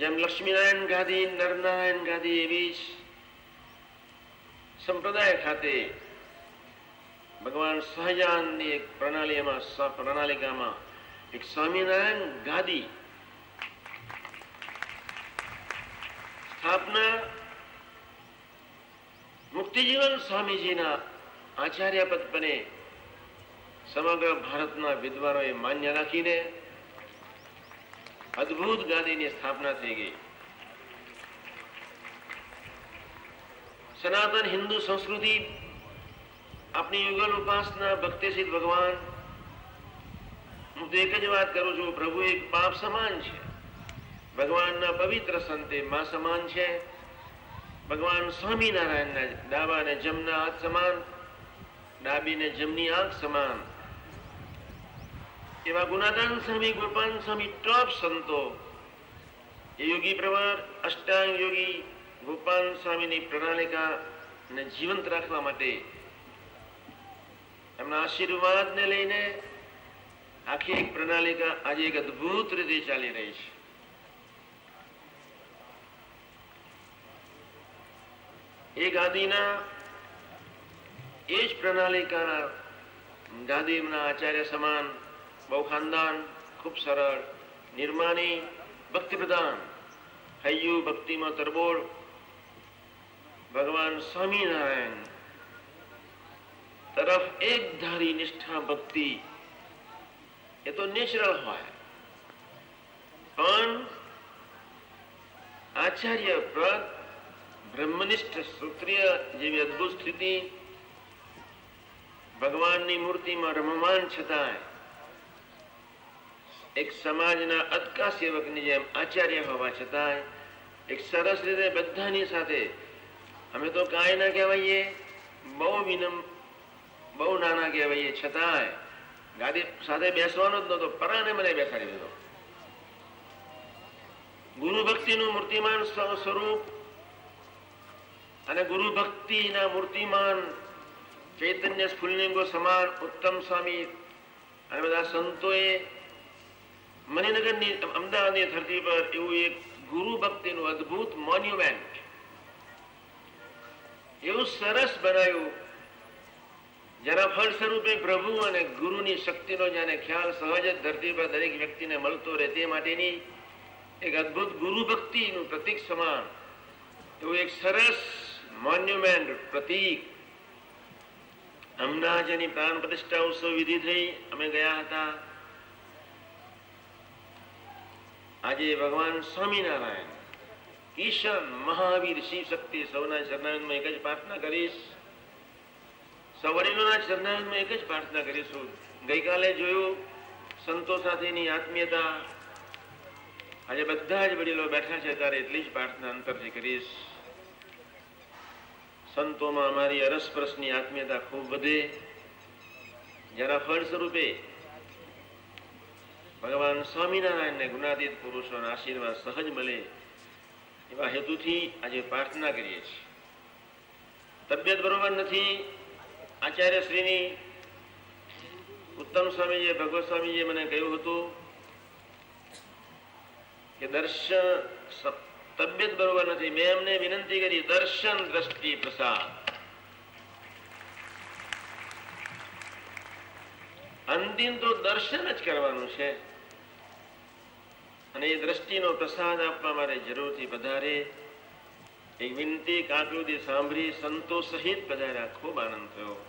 જેમ લક્ષ્મીનારાયણ ગાદી નરનારાયણ ગાદી એવી જ સંપ્રદાય ખાતે ભગવાન સહજાનની એક પ્રણાલીમાં પ્રણાલિકામાં એક સ્વામિનારાયણ ગાદી સ્થાપના મુક્તિજીવન સ્વામીજીના આચાર્ય પદપને સમગ્ર ભારતના વિદ્વાનોએ માન્ય રાખીને અદ્ભુત ગાદીની સ્થાપના થઈ ગઈ. સનાતન હિન્દુ સંસ્કૃતિ આપણી યુગલ ઉપાસના ભક્તિસિદ્ધ ભગવાન. હું તો એક જ વાત કરું છું, પ્રભુ એક બાપ સમાન છે. ભગવાનના પવિત્ર સંતે મા સમાન છે. ભગવાન સ્વામિનારાયણના ડાબા અને જમના હાથ સમાન. ડાબી ને જમની આંખ સમાન. એવા ગુનાદાન સ્વામી, ગોપાલ સ્વામી ટોપ સંતો. યોગી પ્રવર અષ્ટાંગ યોગી ગોપાલ સ્વામીની પ્રણાલિકા ને જીવંત રાખવા માટે એમના આશીર્વાદને લઈને આખી એક પ્રણાલિકા આજે એક અદ્ભુત રીતે ચાલી રહી છે. એ ગાદીના, એ જ પ્રણાલિકાના ગાદીના આચાર્ય સમાન બહુ ખાનદાન ખૂબ સરળ નિર્માની ભક્તિ પ્રધાન હૈયું ભક્તિમાં તરબોળ ભગવાન સ્વામિનારાયણ તરફ એક ધારી નિષ્ઠા ભક્તિ એ તો નેચરલ હોય પણ આચાર્ય પદ બ્રહ્મનિષ્ઠ સૂત્રીય જેવી અદ્ભુત સ્થિતિ ભગવાનની મૂર્તિમાં રમમાન છતાંય એક સમાજના અદકા સેવકની જેમ આચાર્ય હોવા છતાંય એક સરસ રીતે બધાની સાથે અમે તો કાંઈ ના કહેવાઈએ, બહુ વિનમ, બહુ નાના કહેવાઈએ છતાંય ગાદી સાથે બેસવાનો જ નહોતો પરાને મને બેસાડી દીધો. ગુરુ ભક્તિનું મૂર્તિમાન સ્વરૂપ અને ગુરુ ભક્તિના મૂર્તિમાન ચૈતન્ય સ્ફુલ્લિંગો સમાન ઉત્તમ સ્વામી અને બધા સંતોએ મણિનગરની અમદાવાદની ધરતી પર એવું એક ગુરુ ભક્તિનું અદ્ભુત મોન્યુમેન્ટ એવું સરસ બનાવ્યું. જેના ફળ સ્વરૂપે પ્રભુ અને ગુરુની શક્તિનો જેને ખ્યાલ સહજ જ ધરતી પર દરેક વ્યક્તિને મળતો રહે તે માટેની એક અદભુત ગુરુ ભક્તિનું પ્રતીક સમાન. એવું એક સરસ મોન્યુમેન્ટ પ્રતીક. હમણાં જેની પ્રાણ પ્રતિષ્ઠા ઉત્સવ વિધિ થઈ, અમે ગયા હતા. આજે ભગવાન સ્વામિનારાયણ, ઈશન મહાવીર શિવ શક્તિ સૌના ચરણામાં એક જ પ્રાર્થના કરીશ સૌ વડીલોના ચરણામાં એક જ પ્રાર્થના કરીશું ગઈકાલે જોયું સંતો સાથેની આત્મીયતા. આજે બધા જ વડીલો બેઠા છે, ત્યારે એટલી જ પ્રાર્થના અંતરથી કરીશ સંતોમાં અમારી અરસપરસની આત્મીયતા ખૂબ વધે. જેના ફળ સ્વરૂપે ભગવાન સ્વામિનારાયણને ગુણાતીત પુરુષોના આશીર્વાદ સહજ મળે એવા હેતુથી આજે પ્રાર્થના કરીએ છીએ. તબિયત બરોબર નથી આચાર્ય શ્રીની ઉત્તમ સ્વામીજીએ, ભગવત સ્વામીજીએ મને કહ્યું હતું કે દર્શન તબિયત બરોબર નથી. મેં એમને વિનંતી કરી, દર્શન દ્રષ્ટિ પ્રસાદ. અંતિમ તો દર્શન જ કરવાનું છે. અને એ દ્રષ્ટિનો પ્રસાદ આપવા મારે જરૂરથી પધારે. એક વિનંતી કાકૃતિ સાંભળી સંતો સહિત પધાર્યા. ખૂબ આનંદ થયો.